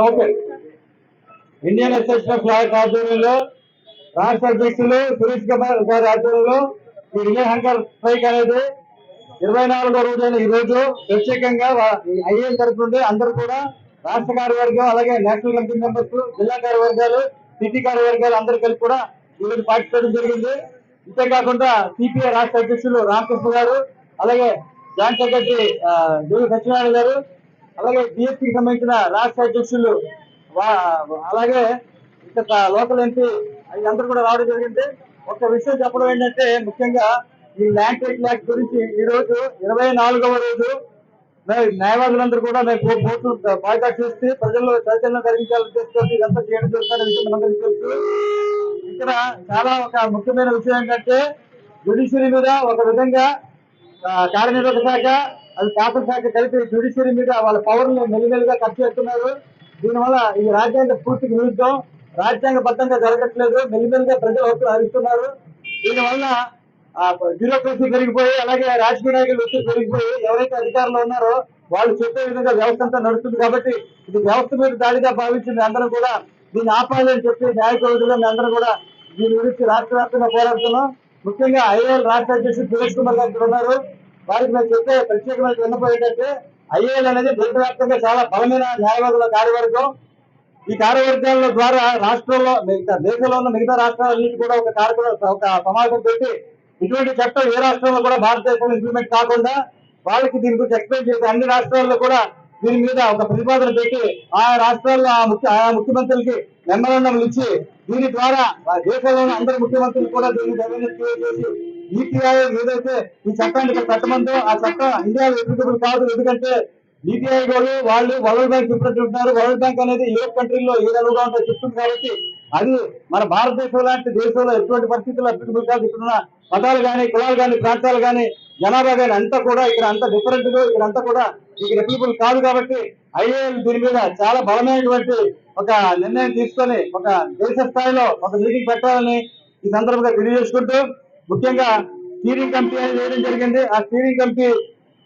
Okay. Indian association of lawyers ఆధ్వర్యంలో రాష్ట్ర అధ్యక్షులు సురేష్ కుమార్ గారి ఆధ్వర్యంలో ఈ విజయ్ హంకర్ స్ట్రైక్ అనేది ఇరవై నాలుగో రోజైన ఈ రోజు ప్రత్యేకంగా ఐఏఎల్ తరఫు నుండి అందరూ కూడా రాష్ట్ర కార్యవర్గం అలాగే నేషనల్ కమిటీ మెంబర్స్ జిల్లా కార్యవర్గాలు సిటీ కార్యవర్గాలు అందరూ కలిపి కూడా ఈరోజు రోజు పార్టిసిపేట్ జరిగింది. అంతేకాకుండా సిపిఐ రాష్ట్ర అధ్యక్షులు రామకృష్ణ గారు అలాగే జాయింట్ సెక్రటరీ జూలి సత్యనారాయణ గారు అలాగే బిఎస్పీకి సంబంధించిన రాష్ట్ర అధ్యక్షులు వా- అలాగే ఇక్కడ లోకల్ ఎంపీ అందరూ కూడా రావడం జరిగింది. ఒక విషయం చెప్పడం ఏంటంటే ముఖ్యంగా ఈ ల్యాండ్ టైట్ యాక్ట్ గురించి ఈ రోజు ఇరవై నాలుగవ రోజు న్యాయవాదులందరూ కూడా మేము కో- కోర్టు బాయ్కాట్ ప్రజల్లో చైతన్యం కలిగించాలని చేసుకొని ఇదంతా చేయడం జరుగుతున్న విషయం మనందరికీ తెలుసు. ఇక్కడ చాలా ఒక ముఖ్యమైన విషయం ఏంటంటే జుడిషియరీ మీద ఒక విధంగా కార్యనిర్వాహక శాఖ అది శాసన శాఖ కలిపి జ్యుడిషియరీ మీద వాళ్ళ పవర్ని మెల్లిమెల్లిగా ఖర్చు చేస్తున్నారు. దీనివల్ల ఈ రాజ్యాంగ పూర్తికి విరుద్ధం రాజ్యాంగబద్ధంగా జరగట్లేదు. మెల్లిమెల్లిగా ప్రజలు హక్కులు హరిస్తున్నారు. దీనివల్ల బ్యూరోక్రసీ పెరిగిపోయి అలాగే రాజకీయ నాయకులు ఒత్తిడి పెరిగిపోయి ఎవరైతే అధికారంలో ఉన్నారో వాళ్ళు చెప్పే విధంగా వ్యవస్థ అంతా నడుస్తుంది కాబట్టి ఇది వ్యవస్థ మీద దాడిగా భావించింది అందరం కూడా. దీన్ని ఆపాలని చెప్పి న్యాయ కవితలో అందరూ అందరం కూడా దీని గురించి రాష్ట్ర వ్యాప్తంగా పోరాడుతున్నాం. ముఖ్యంగా ఐఏఎల్ రాష్ట్ర అధ్యక్షుడు సురేష్ కుమార్ గారు ఇక్కడ ఉన్నారు. వారికి మేము చెప్పే ప్రత్యేకమైన విన్నపం ఏంటంటే ఐఏఎల్ అనేది దేశవ్యాప్తంగా చాలా బలమైన న్యాయవాదుల కార్యవర్గం. ఈ కార్యవర్గాల ద్వారా రాష్ట్రంలో మిగతా దేశంలో ఉన్న మిగతా రాష్ట్రాలన్నిటి కూడా ఒక కార్యక్రమం ఒక సమావేశం పెట్టి ఇటువంటి చట్టం ఏ రాష్ట్రంలో కూడా భారతదేశంలో ఇంప్లిమెంట్ కాకుండా వాళ్ళకి దీని గురించి ఎక్స్ప్లెయిన్ చేసి అన్ని రాష్ట్రాల్లో కూడా దీని మీద ఒక ప్రతిపాదన పెట్టి ఆయా రాష్ట్రాల్లో ఆ ముఖ్య ఆయా ముఖ్యమంత్రులకి మెమరాండంలు ఇచ్చి దీని ద్వారా ఆ దేశంలో అందరి ముఖ్యమంత్రులు కూడా దీన్ని అవేర్నెస్ చేసి నీతి ఆయోగ్ ఏదైతే ఈ చట్టానికి చట్టమందో ఆ చట్టం ఇండియా ఎలిజిబుల్ కాదు. ఎందుకంటే నీతి ఆయోగ్ వాళ్ళు వాళ్ళు వరల్డ్ బ్యాంక్ చెప్పినట్టు ఉంటున్నారు వరల్డ్ బ్యాంక్ అనేది యూరోప్ కంట్రీలో ఏ విధంగా ఉంటుందో చెప్తుంది కాబట్టి అది మన భారతదేశం లాంటి దేశంలో ఎటువంటి పరిస్థితుల్లో అప్లికబుల్ కాదు. ఇక్కడ మతాలు కానీ కులాలు కానీ ప్రాంతాలు కానీ జనాభా కానీ అంతా కూడా ఇక్కడ అంతా డిఫరెంట్ ఇక్కడ అంతా కూడా ఇక్కడ పీపుల్ కాదు కాబట్టి ఐఏఎల్ దీని మీద చాలా బలమైనటువంటి ఒక నిర్ణయం తీసుకొని ఒక దేశ స్థాయిలో ఒక మీటింగ్ పెట్టాలని ఈ సందర్భంగా తెలియజేసుకుంటూ ముఖ్యంగా స్టీరింగ్ కమిటీ అనేది వేయడం జరిగింది. ఆ స్టీరింగ్ కమిటీ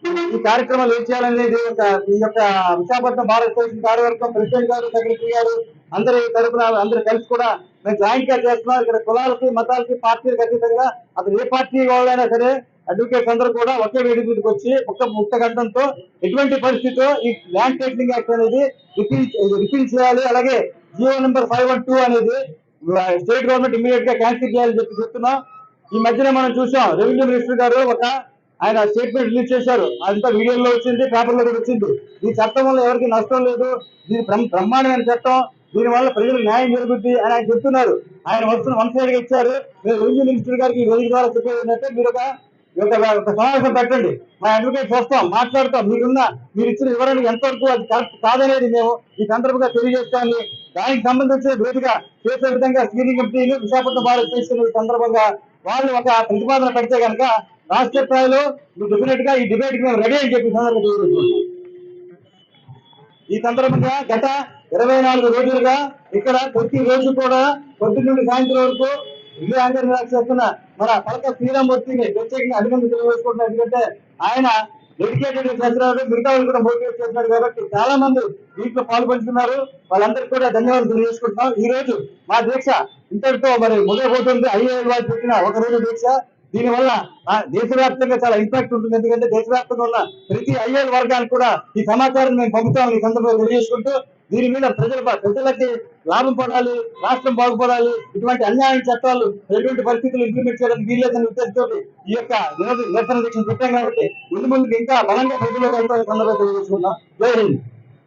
ఈ కార్యక్రమాలు ఏం చేయాలనేది ఒక ఈ యొక్క విశాఖపట్నం భారతదేశం కార్యవర్గం ప్రెసిడెంట్ గారు సెక్రటరీ గారు అందరి తరపున అందరూ కలిసి కూడా మేము జాయింట్గా చేస్తున్నాం. ఇక్కడ కులాలకి మతాలకి పార్టీలకు అతీతంగా అతను ఏ పార్టీ వాళ్ళైనా సరే అడ్వకేట్స్ అందరూ కూడా ఒకే వేదిక మీదకి వచ్చి ఒక్క ముక్త గంటంతో ఎటువంటి పరిస్థితిలో ఈ ల్యాండ్ టైటిలింగ్ యాక్ట్ అనేది రిఫిల్ రిపీల్ చేయాలి. అలాగే Jio number five one two అనేది స్టేట్ గవర్నమెంట్ ఇమీడియట్గా క్యాన్సిల్ చేయాలని చెప్పి చెప్తున్నాం. ఈ మధ్యన మనం చూసాం రెవెన్యూ మినిస్టర్ గారు ఒక ఆయన స్టేట్మెంట్ రిలీజ్ చేశారు. అదంతా వీడియోలో వచ్చింది పేపర్లో కూడా వచ్చింది. ఈ చట్టం వల్ల ఎవరికి నష్టం లేదు. దీని బ్రహ్మాండమైన చట్టం. దీని వల్ల ప్రజలకు న్యాయం జరుగుద్ది అని ఆయన చెప్తున్నారు. ఆయన వస్తున్న వన్ సైడ్గా ఇచ్చారు. మీరు రెవెన్యూ మినిస్టర్ గారికి ఈ రోజు ద్వారా చెప్పేది ఏంటంటే మీరు ఒక సమావేశం పెట్టండి. మా అడ్వకేట్ వస్తాం మాట్లాడతాం. మీరున్న మీరు ఇచ్చిన వివరణ ఎంతవరకు అది కరెక్ట్ కాదనేది మేము ఈ సందర్భంగా తెలియజేస్తామని దానికి సంబంధించిన వేదిగా చేసే విధంగా స్క్రీనింగ్ కమిటీలు విశాఖపట్నం భారత్ చేసిన సందర్భంగా వాళ్ళు ఒక ప్రతిపాదన పెడితే కనుక రాష్ట్ర స్థాయిలో డెఫినెట్గా ఈ డిబేట్కి మేము రెడీ అని చెప్పి ఈ సందర్భంగా ఈ సందర్భంగా గత ఇరవై నాలుగు రోజులుగా ఇక్కడ ప్రతి రోజు కూడా పొద్దు నుండి సాయంత్రం వరకు ఇల్లు యాంకర్ చేస్తున్న మన పలక శ్రీరామూర్తిని ప్రత్యేకంగా అభినందన తెలియజేసుకుంటున్నారు ఎందుకంటే ఆయన డెడికేటెడ్ చేస్తున్నారు మిగతా కూడా మోటివేట్ చేస్తున్నారు కాబట్టి చాలా మంది దీంట్లో పాల్పంచుకున్నారు వాళ్ళందరికీ కూడా ధన్యవాదాలు తెలియజేసుకుంటున్నాం ఈ రోజు మా దీక్ష ఇంతటితో మరి మొదలైపోతుంది ఐఏఎల్ వాళ్ళు పెట్టిన ఒక రోజు దీక్ష. దీనివల్ల దేశవ్యాప్తంగా చాలా ఇంపాక్ట్ ఉంటుంది. ఎందుకంటే దేశవ్యాప్తంగా ఉన్న ప్రతి ఐఏఎల్ వర్గానికి కూడా ఈ సమాచారం మేము పంపుతాం ఈ సందర్భంగా తెలియజేసుకుంటూ దీని మీద ప్రజల ప్రజలకి లాభం పడాలి రాష్ట్రం బాగుపడాలి ఇటువంటి అన్యాయం చట్టాలు ఎటువంటి పరిస్థితులు ఇంప్లిమెంట్ చేయడానికి వీల్లేదని ఉద్దేశంతో ఈ యొక్క నిరసన నిరసన దీక్షను పెట్టాం కాబట్టి ముందు ముందుకు ఇంకా బలంగా ప్రజలకు వెళ్తామని సందర్భంగా తెలియజేసుకున్నాం జై హింద్.